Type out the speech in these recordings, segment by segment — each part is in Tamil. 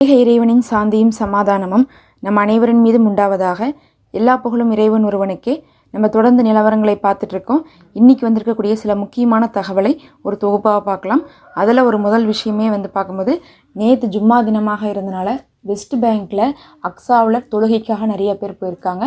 ஏக இறைவனின் சாந்தியும் சமாதானமும் நம் அனைவரின் மீதும் உண்டாவதாக எல்லா புகழும் இறைவன் ஒருவனுக்கே. நம்ம தொடர்ந்து நிலவரங்களை பார்த்துட்டு இருக்கோம். இன்னைக்கு வந்திருக்கக்கூடிய சில முக்கியமான தகவலை ஒரு தொகுப்பாக பார்க்கலாம். அதில் ஒரு முதல் விஷயமே வந்து பார்க்கும்போது நேற்று ஜும்மா தினமாக இருந்தனால வெஸ்ட் பேங்க்கில் அக்ஸாவில் தொழுகைக்காக நிறைய பேர் போயிருக்காங்க.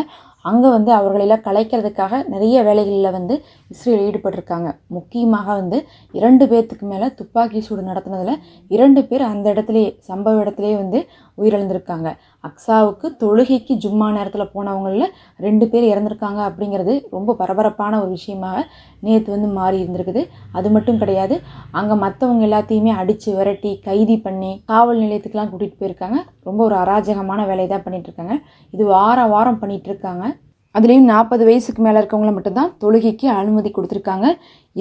அங்கே வந்து அவர்களெல்லாம் கலைக்கிறதுக்காக நிறைய வேலைகளில் வந்து இஸ்ரேல் ஈடுபட்டிருக்காங்க. முக்கியமாக வந்து இரண்டு பேர்த்துக்கு மேலே துப்பாக்கி சூடு நடத்தினதில் இரண்டு பேர் அந்த இடத்துலையே சம்பவ இடத்துலையே வந்து உயிரிழந்திருக்காங்க. அக்ஸாவுக்கு தொழுகைக்கு ஜும்மா நேரத்தில் போனவங்களில் ரெண்டு பேர் இறந்துருக்காங்க அப்படிங்கிறது ரொம்ப பரபரப்பான ஒரு விஷயமாக நேற்று வந்து மாறி இருந்திருக்குது. அது மட்டும் கிடையாது அங்கே மற்றவங்க எல்லாத்தையுமே அடித்து விரட்டி கைதி பண்ணி காவல் நிலையத்துக்கெலாம் கூட்டிகிட்டு போயிருக்காங்க. ரொம்ப ஒரு அராஜகமான வேலையை தான் பண்ணிகிட்ருக்காங்க இருக்காங்க இது வாரம் வாரம் பண்ணிகிட்ருக்காங்க அதுலேயும் நாற்பது வயசுக்கு மேலே இருக்கவங்கள மட்டும்தான் தொழுகைக்கு அனுமதி கொடுத்துருக்காங்க.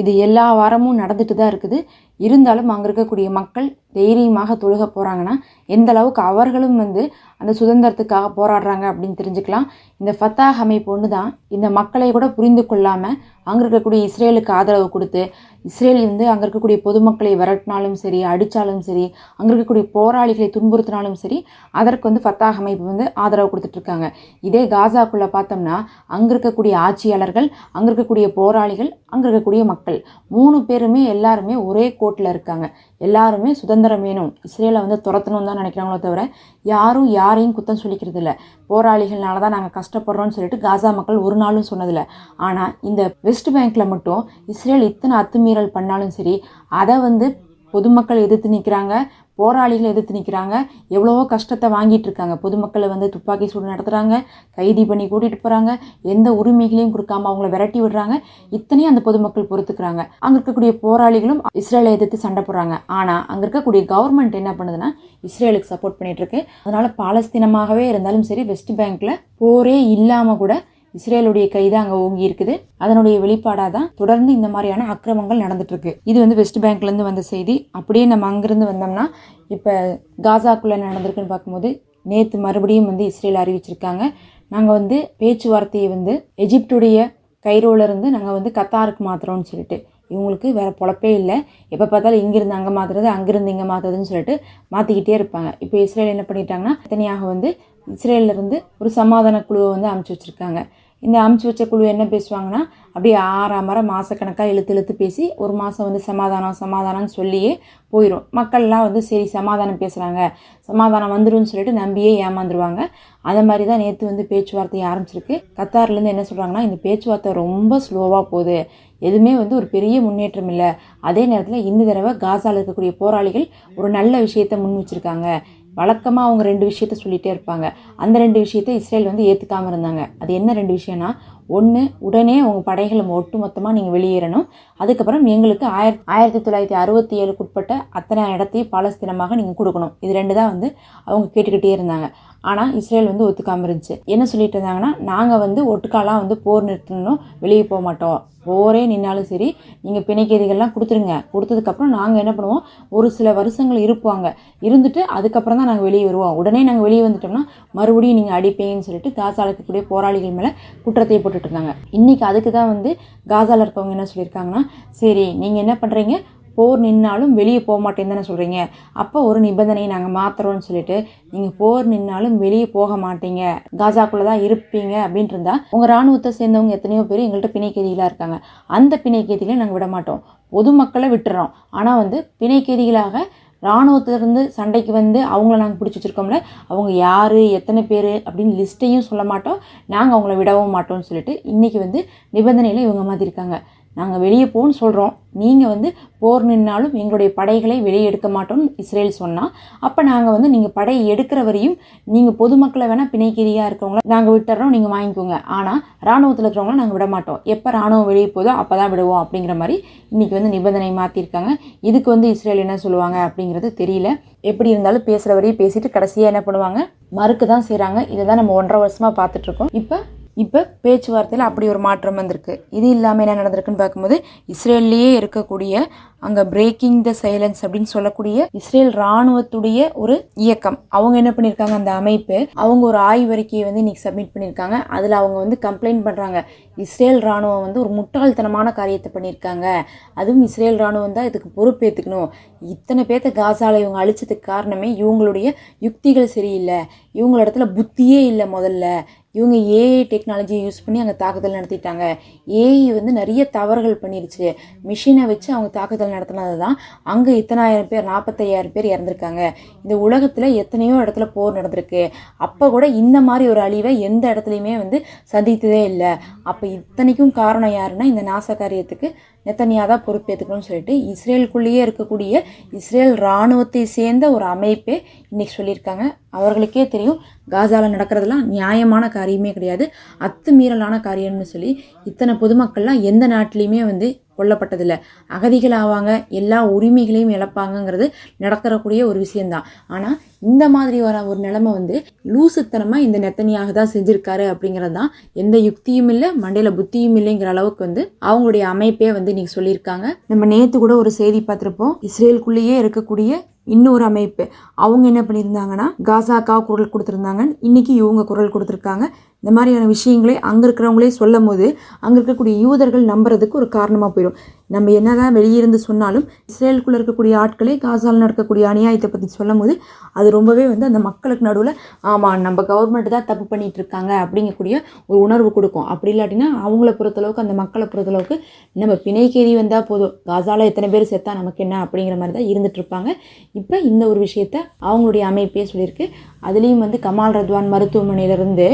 இது எல்லா வாரமும் நடந்துட்டு தான் இருக்குது. இருந்தாலும் அங்கே இருக்கக்கூடிய மக்கள் தைரியமாக தொழுக போகிறாங்கன்னா எந்த அளவுக்கு அவர்களும் வந்து அந்த சுதந்திரத்துக்காக போராடுறாங்க அப்படின்னு தெரிஞ்சுக்கலாம். இந்த ஃபத்தாஹ் அமைப்பு ஒன்று தான் இந்த மக்களை கூட புரிந்து கொள்ளாமல் அங்கே இருக்கக்கூடிய இஸ்ரேலுக்கு ஆதரவு கொடுத்து இஸ்ரேல் வந்து அங்கே இருக்கக்கூடிய பொதுமக்களை விரட்டினாலும் சரி அடித்தாலும் சரி அங்கே இருக்கக்கூடிய போராளிகளை துன்புறுத்தினாலும் சரி அதற்கு வந்து ஃபத்தாஹ் அமைப்பு வந்து ஆதரவு கொடுத்துட்ருக்காங்க இதே காசாக்குள்ளே பார்த்தோம்னா அங்கே இருக்கக்கூடிய ஆட்சியாளர்கள் அங்கே இருக்கக்கூடிய போராளிகள் அங்கே இருக்கக்கூடிய மக்கள் மக்கள். மூணு பேருமே எல்லாருமே ஒரே கோட்டில் இருக்காங்க. எல்லாருமே சுதந்திரம் வேணும். இஸ்ரேலை வந்து துரத்தணும் தான் நினைக்கிறாங்களோ தவிர யாரும் யாரையும் குத்தம் சொல்லிக்கிறது இல்லை போராளிகள்னால தான் நாங்கள் கஷ்டப்படுறோம்னு சொல்லிட்டு காசா மக்கள் ஒரு நாளும் சொன்னதில்லை. ஆனால் இந்த வெஸ்ட் பேங்க்கில் மட்டும் இஸ்ரேல் இத்தனை அத்துமீறல் பண்ணாலும் சரி அதை வந்து பொதுமக்கள் எதிர்த்து நிற்கிறாங்க போராளிகள் எதிர்த்து நிற்கிறாங்க எவ்வளவோ கஷ்டத்தை வாங்கிட்டு இருக்காங்க. பொதுமக்களை வந்து துப்பாக்கி சூடு நடத்துகிறாங்க கைதி பண்ணி கூட்டிகிட்டு போகிறாங்க எந்த உரிமைகளையும் கொடுக்காம அவங்கள விரட்டி விடுறாங்க. இத்தனையும் அந்த பொதுமக்கள் பொறுத்துக்கிறாங்க. அங்கே இருக்கக்கூடிய போராளிகளும் இஸ்ரேலை எதிர்த்து சண்டை போடுறாங்க. ஆனால் அங்கே இருக்கக்கூடிய கவர்மெண்ட் என்ன பண்ணுதுன்னா இஸ்ரேலுக்கு சப்போர்ட் பண்ணிட்டு இருக்கு. அதனால பாலஸ்தீனமாகவே இருந்தாலும் சரி வெஸ்ட் பேங்க்ல போரே இல்லாமல் கூட இஸ்ரேலுடைய கை தான் அங்கே ஓங்கி இருக்குது. அதனுடைய வெளிப்பாடாக தான் தொடர்ந்து இந்த மாதிரியான அக்கிரமங்கள் நடந்துட்டு இருக்கு இது வந்து வெஸ்ட் பேங்க்லேருந்து வந்த செய்தி. அப்படியே நம்ம அங்கிருந்து வந்தோம்னா இப்போ காசாக்குள்ளே நடந்திருக்குன்னு பார்க்கும்போது நேற்று மறுபடியும் வந்து இஸ்ரேல் அறிவிச்சிருக்காங்க. நாங்கள் வந்து பேச்சுவார்த்தையை வந்து எஜிப்டுடைய கைரோல இருந்து நாங்கள் வந்து கத்தாருக்கு மாத்துறோம்னு சொல்லிட்டு. இவங்களுக்கு வேற பொழப்பே இல்லை. எப்போ பார்த்தாலும் இங்கிருந்து அங்கே மாற்றுறது அங்கிருந்து இங்கே மாற்றுறதுன்னு சொல்லிட்டு மாற்றிக்கிட்டே இருப்பாங்க. இப்போ இஸ்ரேல் என்ன பண்ணிட்டாங்கன்னா தனியாக வந்து இஸ்ரேல்ல இருந்து ஒரு சமாதான குழுவை வந்து அமைச்சு வச்சுருக்காங்க. இந்த அமுச்சு வச்ச குழு என்ன பேசுவாங்கன்னா அப்படியே ஆறாமரம் மாதக்கணக்காக இழுத்து இழுத்து பேசி ஒரு மாதம் வந்து சமாதானம் சமாதானம்னு சொல்லியே போயிடும் மக்கள்லாம் வந்து சரி சமாதானம் பேசுகிறாங்க சமாதானம் வந்துடும் சொல்லிட்டு நம்பியே ஏமாந்துருவாங்க. அதை மாதிரி தான் நேற்று வந்து பேச்சுவார்த்தை ஆரம்பிச்சிருக்கு. கத்தார்லேருந்து என்ன சொல்கிறாங்கன்னா இந்த பேச்சுவார்த்தை ரொம்ப ஸ்லோவாக போகுது. எதுவுமே வந்து ஒரு பெரிய முன்னேற்றம் இல்லை. அதே நேரத்தில் இந்த தடவை காசாவில் இருக்கக்கூடிய போராளிகள் ஒரு நல்ல விஷயத்தை முன் வச்சுருக்காங்க. வழக்கமாக அவங்க ரெண்டு விஷயத்த சொல்லிகிட்டே இருப்பாங்க. அந்த ரெண்டு விஷயத்த இஸ்ரேல் வந்து ஏற்றுக்காமல் இருந்தாங்க. அது என்ன ரெண்டு விஷயம்னா ஒன்று உடனே உங்கள் படைகளை ஒட்டு மொத்தமாக நீங்கள் வெளியேறணும். அதுக்கப்புறம் எங்களுக்கு ஆயிரத்தி ஆயிரத்தி தொள்ளாயிரத்தி அறுபத்தி ஏழுக்குட்பட்ட அத்தனை இடத்தையும் பாலஸ்தீனமாக நீங்கள் கொடுக்கணும். இது ரெண்டு தான் வந்து அவங்க கேட்டுக்கிட்டே இருந்தாங்க. ஆனால் இஸ்ரேல் வந்து ஒத்துக்காமல் இருந்துச்சு. என்ன சொல்லிட்டு இருந்தாங்கன்னா நாங்கள் வந்து ஒட்டுக்காலாம் வந்து போர் நிறுத்தணும் வெளியே போக மாட்டோம். போரே நின்னாலும் சரி நீங்கள் பிணைக்கைதிகள்லாம் கொடுத்துருங்க. கொடுத்ததுக்கப்புறம் நாங்கள் என்ன பண்ணுவோம்? ஒரு சில வருஷங்கள் இருப்பாங்க. இருந்துட்டு அதுக்கப்புறம் தான் நாங்கள் வெளியே வருவோம். உடனே நாங்கள் வெளியே வந்துட்டோம்னா மறுபடியும் நீங்கள் அடிப்பீங்கன்னு சொல்லிட்டு காசால இருக்கக்கூடிய போராளிகள் மேலே குற்றத்தை போட்டுட்டு இருந்தாங்க. இன்றைக்கி அதுக்கு தான் வந்து காசால இருக்கவங்க என்ன சொல்லியிருக்காங்கன்னா சரி நீங்கள் என்ன பண்ணுறீங்க போர் நின்னாலும் வெளியே போக மாட்டேன்னு தானே சொல்கிறீங்க அப்போ ஒரு நிபந்தனையை நாங்கள் மாற்றுறோம்னு சொல்லிட்டு நீங்கள் போர் நின்னாலும் வெளியே போக மாட்டீங்க. காசாக்குள்ளே தான் இருப்பீங்க அப்படின்ட்டு இருந்தால் உங்கள் இராணுவத்தை சேர்ந்தவங்க எத்தனையோ பேர் எங்கள்கிட்ட பிணைக்கைதிகளாக இருக்காங்க. அந்த பிணைக்கைதிகளை நாங்கள் விட மாட்டோம். பொதுமக்களை விட்டுறோம். ஆனால் வந்து பிணைக்கைதிகளாக இராணுவத்திலிருந்து சண்டைக்கு வந்து அவங்கள நாங்கள் பிடிச்சி வச்சுருக்கோம்ல அவங்க யார் எத்தனை பேர் அப்படின்னு லிஸ்ட்டையும் சொல்ல மாட்டோம். நாங்கள் அவங்கள விடவும் மாட்டோம்னு சொல்லிட்டு இன்றைக்கி வந்து நிபந்தனையில் இவங்க மாற்றிருக்காங்க நாங்கள் வெளியே போன்னு சொல்கிறோம் நீங்கள் வந்து போர் நின்னாலும் எங்களுடைய படைகளை வெளியே எடுக்க மாட்டோம்னு இஸ்ரேல் சொன்னால் அப்போ நாங்கள் வந்து நீங்கள் படை எடுக்கிற வரையும் நீங்கள் பொதுமக்களை வேணால் பிணைக்கிரியாக இருக்கவங்கள நாங்கள் விட்டுறோம் நீங்கள் வாங்கிக்கோங்க. ஆனால் ராணுவத்தில் இருக்கிறவங்கள நாங்கள் விட மாட்டோம். எப்போ ராணுவம் வெளியே போதோ அப்போ தான் விடுவோம் அப்படிங்கிற மாதிரி இன்றைக்கி வந்து நிபந்தனை மாற்றிருக்காங்க இதுக்கு வந்து இஸ்ரேல் என்ன சொல்லுவாங்க அப்படிங்கிறது தெரியல. எப்படி இருந்தாலும் பேசுகிற வரையும் பேசிட்டு கடைசியாக என்ன பண்ணுவாங்க? மறுக்கு தான் செய்கிறாங்க இதை தான் நம்ம ஒன்றரை வருஷமாக பார்த்துட்ருக்கோம் இப்போ இப்போ பேச்சுவார்த்தையில் அப்படி ஒரு மாற்றம் வந்திருக்கு. இது இல்லாமல் என்ன நடந்திருக்குன்னு பார்க்கும்போது இஸ்ரேல்லையே இருக்கக்கூடிய அங்கே பிரேக்கிங் த சைலன்ஸ் அப்படின்னு சொல்லக்கூடிய இஸ்ரேல் ராணுவத்துடைய ஒரு இயக்கம். அவங்க என்ன பண்ணியிருக்காங்க அந்த அமைப்பு அவங்க ஒரு ஆய்வறிக்கையை வந்து இன்னைக்கு சப்மிட் பண்ணியிருக்காங்க அதில் அவங்க வந்து கம்ப்ளைண்ட் பண்ணுறாங்க இஸ்ரேல் ராணுவம் வந்து ஒரு முட்டாள்தனமான காரியத்தை பண்ணியிருக்காங்க அதுவும் இஸ்ரேல் ராணுவம் தான் இதுக்கு பொறுப்பேற்றுக்கணும் இத்தனை பேர்த்த காசால இவங்க அழிச்சதுக்கு காரணமே இவங்களுடைய யுக்திகள் சரியில்லை. இவங்கள இடத்துல புத்தியே இல்லை முதல்ல. இவங்க ஏஐ டெக்னாலஜியை யூஸ் பண்ணி அங்கே தாக்குதல் நடத்திட்டாங்க. ஏஐ வந்து நிறைய தவறுகள் பண்ணிருச்சு. மிஷினை வச்சு அவங்க தாக்குதல் நடத்தினது தான் அங்கே இத்தனாயிரம் பேர் நாற்பத்தையாயிரம் பேர் இறந்துருக்காங்க. இந்த உலகத்தில் எத்தனையோ இடத்துல போர் நடந்திருக்கு. அப்போ கூட இந்த மாதிரி ஒரு அழிவை எந்த இடத்துலையுமே வந்து சந்தித்ததே இல்லை. அப்போ இத்தனைக்கும் காரணம் யாருன்னா இந்த நாச காரியத்துக்கு நெத்தனியாக தான் பொறுப்பேற்றுக்கணும்னு சொல்லிட்டு இஸ்ரேலுக்குள்ளேயே இருக்கக்கூடிய இஸ்ரேல் இராணுவத்தை சேர்ந்த ஒரு அமைப்பே இன்னைக்கு சொல்லியிருக்காங்க. அவர்களுக்கே தெரியும் காசாவில் நடக்கிறதெல்லாம் நியாயமான காரியமே கிடையாது. அத்துமீறலான காரியம்னு சொல்லி இத்தனை பொதுமக்கள்லாம் எந்த நாட்டிலையுமே வந்து கொல்லப்பட்டதில்லை. அகதிகள் ஆவாங்க எல்லா உரிமைகளையும் இழப்பாங்கங்கிறது நடக்கிறக்கூடிய ஒரு விஷயம்தான். ஆனால் இந்த மாதிரி வர ஒரு நிலைமை வந்து லூசுத்தனமாக இந்த நெத்தனியாக தான் செஞ்சுருக்காரு அப்படிங்கிறது தான் எந்த யுக்தியும் இல்லை மண்டையில் புத்தியும் இல்லைங்கிற அளவுக்கு வந்து அவங்களுடைய அமைப்பே வந்து இன்னைக்கு சொல்லியிருக்காங்க. நம்ம நேற்று கூட ஒரு செய்தி பார்த்துருப்போம். இஸ்ரேலுக்குள்ளேயே இருக்கக்கூடிய இன்னொரு அமைப்பு. அவங்க என்ன பண்ணியிருந்தாங்கன்னா காசாக்கா குரல் கொடுத்துருந்தாங்க இன்றைக்கி இவங்க குரல் கொடுத்துருக்காங்க. இந்த மாதிரியான விஷயங்களை அங்கே இருக்கிறவங்களே சொல்லும் போது அங்கே இருக்கக்கூடிய யூதர்கள் நம்புறதுக்கு ஒரு காரணமாக போயிடும் நம்ம என்னதான் வெளியிருந்து சொன்னாலும் இஸ்ரேலுக்குள்ளே இருக்கக்கூடிய ஆட்களே காசால் நடக்கக்கூடிய அநியாயத்தை பற்றி சொல்லும் போது அது ரொம்பவே வந்து அந்த மக்களுக்கு நடுவில் ஆமாம் நம்ம கவர்மெண்ட் தான் தப்பு பண்ணிட்டு இருக்காங்க அப்படிங்கக்கூடிய ஒரு உணர்வு கொடுக்கும். அப்படி இல்லாட்டினா அவங்கள பொறுத்தளவுக்கு அந்த மக்களை பொறுத்தளவுக்கு நம்ம பிணைக்கேறி வந்தால் போதும். காசால எத்தனை பேர் செத்தா நமக்கு என்ன அப்படிங்கிற மாதிரி தான் இருந்துட்டு இருப்பாங்க. இப்போ இந்த ஒரு விஷயத்த அவங்களுடைய அமைப்பே சொல்லியிருக்கு. அதுலேயும் வந்து கமால் ரத்வான் மருத்துவமனையிலேருந்து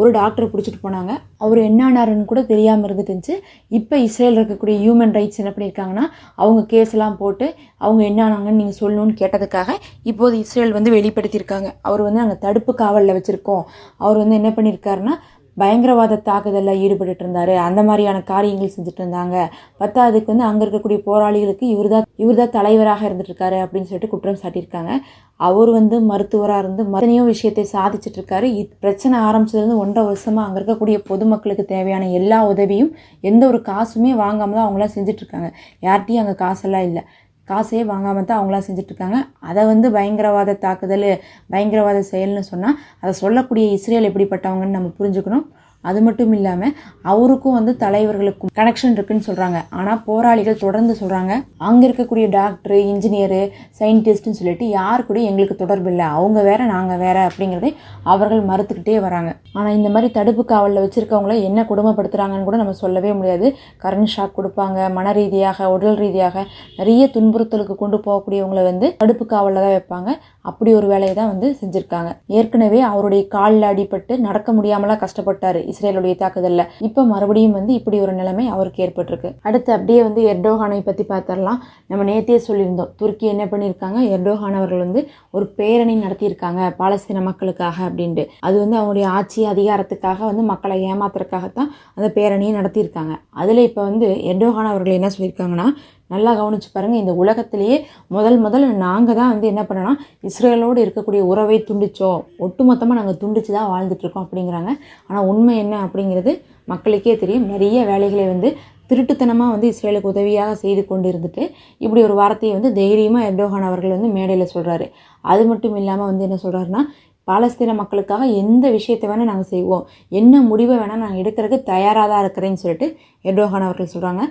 ஒரு டாக்டரை பிடிச்சிட்டு போனாங்க. அவர் என்ன ஆனாருன்னு கூட தெரியாமல் இருந்துட்டுருந்துச்சு இப்போ இஸ்ரேல் இருக்கக்கூடிய ஹியூமன் ரைட்ஸ் என்ன பண்ணியிருக்காங்கன்னா அவங்க கேஸ்லாம் போட்டு அவங்க என்ன ஆனாங்கன்னு நீங்கள் சொல்லணும்னு கேட்டதுக்காக இப்போது இஸ்ரேல் வந்து வெளிப்படுத்தியிருக்காங்க. அவர் வந்து நாங்கள் தடுப்பு காவலில் வச்சுருக்கோம். அவர் வந்து என்ன பண்ணியிருக்காருன்னா பயங்கரவாத தாக்குதலில் ஈடுபட்டு இருந்தாரு அந்த மாதிரியான காரியங்கள் செஞ்சுட்டு இருந்தாங்க பத்தாவதுக்கு வந்து அங்கே இருக்கக்கூடிய போராளிகளுக்கு இவர் தான் இவர் தான் தலைவராக இருந்துட்டு இருக்காரு அப்படின்னு சொல்லிட்டு குற்றம் சாட்டியிருக்காங்க. அவர் வந்து மருத்துவராக இருந்து மத்தனையோ விஷயத்தை சாதிச்சுட்டு இருக்காரு பிரச்சனை ஆரம்பிச்சதுலேருந்து ஒன்றரை வருஷமாக அங்கே இருக்கக்கூடிய பொதுமக்களுக்கு தேவையான எல்லா உதவியும் எந்த ஒரு காசுமே வாங்காமல் தான் அவங்களாம் செஞ்சுட்டு இருக்காங்க யார்கிட்டையும் அங்கே காசெல்லாம் இல்லை. காசே வாங்காம தான் அவங்களாம் செஞ்சுட்டு இருக்காங்க அதை வந்து பயங்கரவாத தாக்குதல் பயங்கரவாத செயல்னு சொன்னால் அதை சொல்லக்கூடிய இஸ்ரேல் எப்படிப்பட்டவங்கன்னு நம்ம புரிஞ்சுக்கணும். அது மட்டும் இல்லாமல் அவருக்கும் வந்து தலைவர்களுக்கும் கனெக்ஷன் இருக்குன்னு சொல்கிறாங்க ஆனால் போராளிகள் தொடர்ந்து சொல்கிறாங்க அங்கே இருக்கக்கூடிய டாக்டரு இன்ஜினியரு சயின்டிஸ்ட்னு சொல்லிட்டு யார் கூட எங்களுக்கு தொடர்பு இல்லை. அவங்க வேற நாங்கள் வேற அப்படிங்கிறதே அவர்கள் மறுத்துக்கிட்டே வராங்க. ஆனால் இந்த மாதிரி தடுப்பு காவலில் வச்சுருக்கவங்கள என்ன கொடுமைப்படுத்துகிறாங்கன்னு கூட நம்ம சொல்லவே முடியாது. கரண்ட் ஷாக் கொடுப்பாங்க. மன ரீதியாக உடல் ரீதியாக நிறைய துன்புறுத்தலுக்கு கொண்டு போகக்கூடியவங்களை வந்து தடுப்பு காவலில் தான் வைப்பாங்க. அப்படி ஒரு வேலையை தான் வந்து செஞ்சுருக்காங்க. ஏற்கனவே அவருடைய காலில் அடிபட்டு நடக்க முடியாமலாம் கஷ்டப்பட்டார். இஸ்ரேலுடைய தாக்குதலில். இப்போ மறுபடியும் வந்து இப்படி ஒரு நிலைமை அவருக்கு ஏற்பட்டிருக்கு. அடுத்து அப்படியே வந்து எர்டோகானை பற்றி பார்த்தரலாம் நம்ம நேத்தியே சொல்லியிருந்தோம். துருக்கி என்ன பண்ணியிருக்காங்க? எர்டோகான் அவர்கள் வந்து ஒரு பேரணி நடத்தியிருக்காங்க பாலஸ்தீன மக்களுக்காக அப்படின்ட்டு. அது வந்து அவங்களுடைய ஆட்சி அதிகாரத்துக்காக வந்து மக்களை ஏமாத்துறதுக்காகத்தான் அந்த பேரணியை நடத்தியிருக்காங்க. அதில் இப்போ வந்து எர்டோகான் அவர்கள் என்ன சொல்லியிருக்காங்கன்னா நல்லா கவனிச்சு பாருங்கள் இந்த உலகத்திலேயே முதல் முதல்ல நாங்கள் தான் வந்து என்ன பண்ணோன்னா இஸ்ரேலோடு இருக்கக்கூடிய உறவை துண்டிச்சோம். ஒட்டுமொத்தமாக நாங்கள் துண்டிச்சு தான் வாழ்ந்துட்டுருக்கோம் அப்படிங்கிறாங்க. ஆனால் உண்மை என்ன அப்படிங்கிறது மக்களுக்கே தெரியும். நிறைய வேலைகளை வந்து திருட்டுத்தனமாக வந்து இஸ்ரேலுக்கு உதவியாக செய்து கொண்டு இருந்துட்டு இப்படி ஒரு வார்த்தையை வந்து தைரியமாக எர்டோகான் அவர்கள் வந்து மேடையில் சொல்கிறாரு அது மட்டும் இல்லாமல் வந்து என்ன சொல்கிறாருன்னா பாலஸ்தீன மக்களுக்காக எந்த விஷயத்தை வேணால் நாங்கள் செய்வோம். என்ன முடிவை வேணால் நாங்கள் எடுக்கிறதுக்கு தயாராக தான் இருக்கிறேன்னு சொல்லிட்டு எர்டோகான் அவர்கள் சொல்கிறாங்க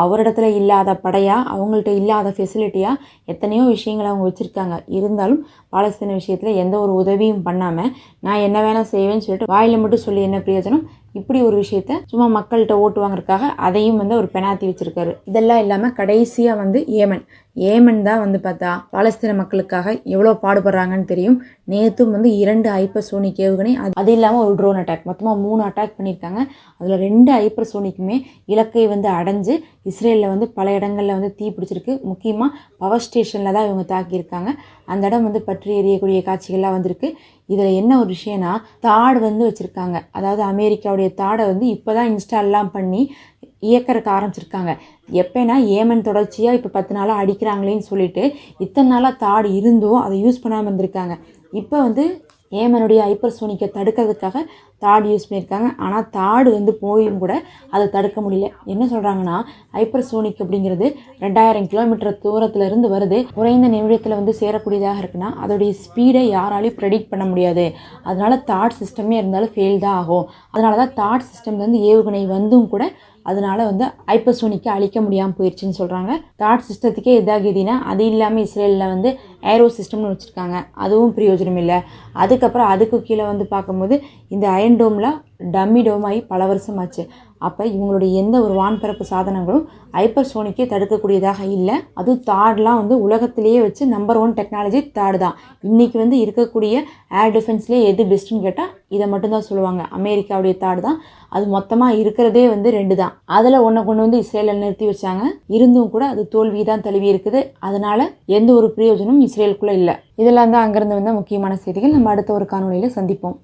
அவரிடத்துல இல்லாத படையா அவங்கள்ட்ட இல்லாத ஃபெசிலிட்டியாக எத்தனையோ விஷயங்களை அவங்க வச்சுருக்காங்க. இருந்தாலும் பாலஸ்தீன விஷயத்தில் எந்த ஒரு உதவியும் பண்ணாமல் நான் என்ன வேணால் செய்வேன்னு சொல்லிட்டு வாயில் மட்டும் சொல்லி என்ன பிரயோஜனம்? இப்படி ஒரு விஷயத்த சும்மா மக்கள்கிட்ட ஓட்டு வாங்குறதுக்காக அதையும் வந்து அவர் பெனாத்தி வச்சிருக்காரு. இதெல்லாம் இல்லாமல் கடைசியாக வந்து ஏமன். ஏமன் தான் வந்து பார்த்தா பாலஸ்தீன மக்களுக்காக எவ்வளோ பாடுபடுறாங்கன்னு தெரியும். நேற்றும் வந்து இரண்டு ஹைப்பர்சோனிக் ஏவுகணை அது அது இல்லாமல் ஒரு ட்ரோன் அட்டாக் மொத்தமாக மூணு அட்டாக் பண்ணியிருக்காங்க. அதில் ரெண்டு ஹைப்பர்சோனிக்குமே இலக்கை வந்து அடைஞ்சு இஸ்ரேலில் வந்து பல இடங்களில் வந்து தீ பிடிச்சிருக்கு. முக்கியமாக பவர் ஸ்டேஷனில் தான் இவங்க தாக்கியிருக்காங்க. அந்த இடம் வந்து பற்றி எரியக்கூடிய காட்சிகள்லாம் வந்திருக்கு. இதில் என்ன ஒரு விஷயம்னா தாடு வந்து வச்சுருக்காங்க. அதாவது அமெரிக்காவுடைய தாடை வந்து இப்போ தான் இன்ஸ்டால்லாம் பண்ணி இயக்கறக்கு ஆரம்பிச்சிருக்காங்க. எப்போனா ஏமன் தொடர்ச்சியாக இப்போ பத்து நாளாக அடிக்கிறாங்களேன்னு சொல்லிட்டு இத்தனை நாளாக தாடு இருந்தும் அதை யூஸ் பண்ணாமல் இருந்திருக்காங்க. இப்போ வந்து ஏமனுடைய ஹைப்பர்சோனிக்கை தடுக்கிறதுக்காக தாட் யூஸ் பண்ணியிருக்காங்க. ஆனால் தாடு வந்து போயும் கூட அதை தடுக்க முடியல. என்ன சொல்கிறாங்கன்னா ஹைப்பர்சோனிக் அப்படிங்கிறது ரெண்டாயிரம் கிலோமீட்டர் தூரத்தில் இருந்து வருது. குறைந்த நிமிடத்தில் வந்து சேரக்கூடியதாக இருக்குன்னா அதோடைய ஸ்பீடை யாராலையும் ப்ரெடிக்ட் பண்ண முடியாது. அதனால தாட் சிஸ்டமே இருந்தாலும் ஃபெயில் தான் ஆகும். அதனால தான் தாட் சிஸ்டம்லேருந்து ஏவுகணை வந்தும் கூட அதனால வந்து ஹைப்பர்சோனிக்கை அழிக்க முடியாமல் போயிடுச்சுன்னு சொல்கிறாங்க தாட் சிஸ்டத்துக்கே இதாகுதுன்னா அது இல்லாமல் இஸ்ரேலில் வந்து ஏரோ சிஸ்டம்னு வச்சுருக்காங்க. அதுவும் பிரயோஜனம் இல்லை அதுக்கப்புறம் அதுக்கு கீழே வந்து பார்க்கும்போது இந்த அயன் டோமில் டம்மி டோம் ஆகி பல வருஷம் ஆச்சு அப்போ இவங்களுடைய எந்த ஒரு வான்பரப்பு சாதனங்களும் ஹைப்பர்சோனிக்கை தடுக்கக்கூடியதாக இல்லை. அதுவும் தாட்லாம் வந்து உலகத்திலேயே வச்சு நம்பர் ஒன் டெக்னாலஜி தாடு தான். இன்றைக்கி வந்து இருக்கக்கூடிய ஏர் டிஃபென்ஸ்லேயே எது பெஸ்ட்டுன்னு கேட்டால் இதை மட்டும்தான் சொல்லுவாங்க. அமெரிக்காவுடைய தாடு தான். அது மொத்தமாக இருக்கிறதே வந்து ரெண்டு தான். அதில் ஒன்றை கொண்டு வந்து இஸ்ரேலில் நிறுத்தி வச்சாங்க. இருந்தும் கூட அது தோல்வி தான் தழுவி இருக்குது. அதனால் எந்த ஒரு பிரயோஜனமும் இஸ்ரேலுக்குள்ளே இல்லை. இதெல்லாம் தான் அங்கேருந்து வந்த முக்கியமான செய்திகள். நம்ம அடுத்த ஒரு காணொலியில் சந்திப்போம்.